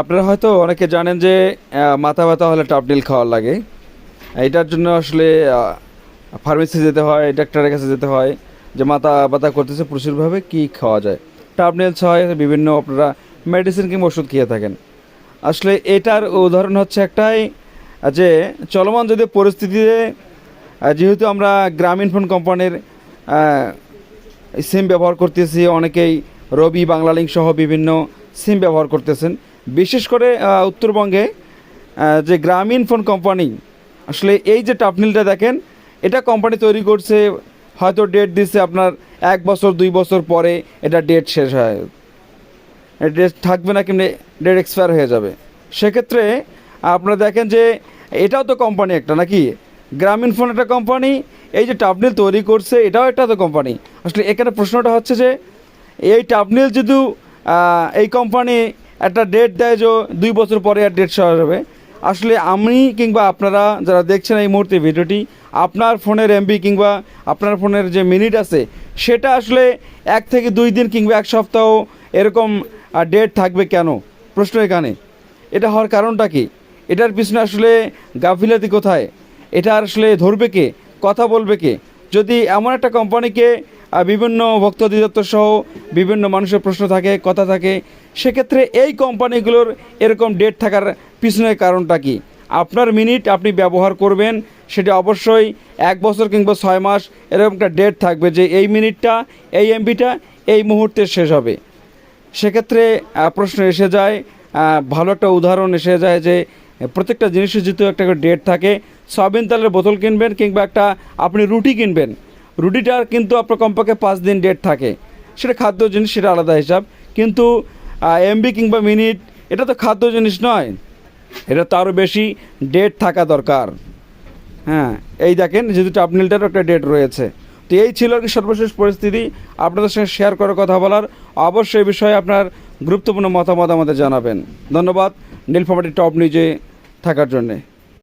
আপনারা হয়তো অনেকে জানেন যে মাথা ব্যথা হলে টাপডিল খাওয়ার লাগে। এটার জন্য আসলে ফার্মেসি যেতে হয় ডাক্তারের কাছে যেতে হয়, যে মাথা ব্যথা করতেছে প্রচুরভাবে কি খাওয়া যায়। টাপনেলস ছয় বিভিন্ন আপনারা মেডিসিন কিংবা ওষুধ খেয়ে থাকেন। আসলে এটার উদাহরণ হচ্ছে একটাই, যে চলমান যদি পরিস্থিতিতে যেহেতু আমরা গ্রামীণ ফোন কোম্পানির সিম ব্যবহার করতেছি, অনেকেই রবি বাংলালিঙ্ক সহ বিভিন্ন সিম ব্যবহার করতেছেন। বিশেষ করে উত্তরবঙ্গে যে গ্রামীণ ফোন কোম্পানি, আসলে এই যে টাপনিলটা দেখেন, এটা কোম্পানি তৈরি করছে, হয়তো ডেট দিচ্ছে আপনার এক বছর, দুই বছর পরে এটা ডেট শেষ হয়। ডেট থাকবে না কেমনি ডেট এক্সপায়ার হয়ে যাবে। সেক্ষেত্রে আপনারা দেখেন যে, এটাও তো কোম্পানি একটা নাকি? গ্রামীণ ফোন একটা কোম্পানি, এই যে টাপনিল তৈরি করছে, এটাও একটা তো কোম্পানি। আসলে এখানে প্রশ্নটা হচ্ছে যে, এই টাপনিল যদি এই কোম্পানি একটা ডেট দেয় যে দুই বছর পরে আর ডেট শেষ যাবে। আসলে আমি কিংবা আপনারা যারা দেখছেন এই মুহূর্তে ভিডিওটি, আপনার ফোনের এমবি কিংবা আপনার ফোনের যে মিনিট আছে, সেটা আসলে এক থেকে দুই দিন কিংবা এক সপ্তাহ এরকম ডেট থাকবে কেন? প্রশ্ন এখানে। এটা হওয়ার কারণটা কি? এটার পিছনে আসলে গাফিলাতি কোথায়? এটা আসলে ধরবে কে? কথা বলবে কে? যদি এমন একটা কোম্পানিকে বিভিন্ন ভক্ত অধিদপ্তর সহ বিভিন্ন মানুষের প্রশ্ন থাকে, কথা থাকে, সেক্ষেত্রে এই কোম্পানিগুলোর এরকম ডেট থাকার পিছনের কারণটা কি? আপনার মিনিট আপনি ব্যবহার করবেন, সেটা অবশ্যই এক বছর কিংবা ছয় মাস এরকম একটা ডেট থাকবে যে এই মিনিটটা এই এমবিটা এই মুহূর্তে শেষ হবে। সেক্ষেত্রে প্রশ্ন এসে যায় ভালো একটা উদাহরণ এসে যায় যে প্রত্যেকটা জিনিসের যেহেতু একটা করে ডেট থাকে, সয়াবিন তেলের বোতল কিনবেন কিংবা একটা আপনি রুটি কিনবেন রুটিটার কিন্তু আপনার কমপক্ষে পাঁচ দিন ডেট থাকে। সেটা খাদ্য জিনিস, সেটা আলাদা হিসাব। কিন্তু এমবি কিংবা মিনিট, এটা তো খাদ্য জিনিস নয়। এটা তো আরও বেশি ডেট থাকা দরকার। হ্যাঁ এই দেখেন, যেহেতু টাপনিলটারও একটা ডেট রয়েছে। তো এই ছিল আর কি সর্বশেষ পরিস্থিতি। আপনাদের সঙ্গে শেয়ার করার কথা বলার অবশ্যই বিষয়ে আপনার গুরুত্বপূর্ণ মতামত আমাদের জানাবেন। ধন্যবাদ নীলফামাটি টপ নিউজে থাকার জন্যে।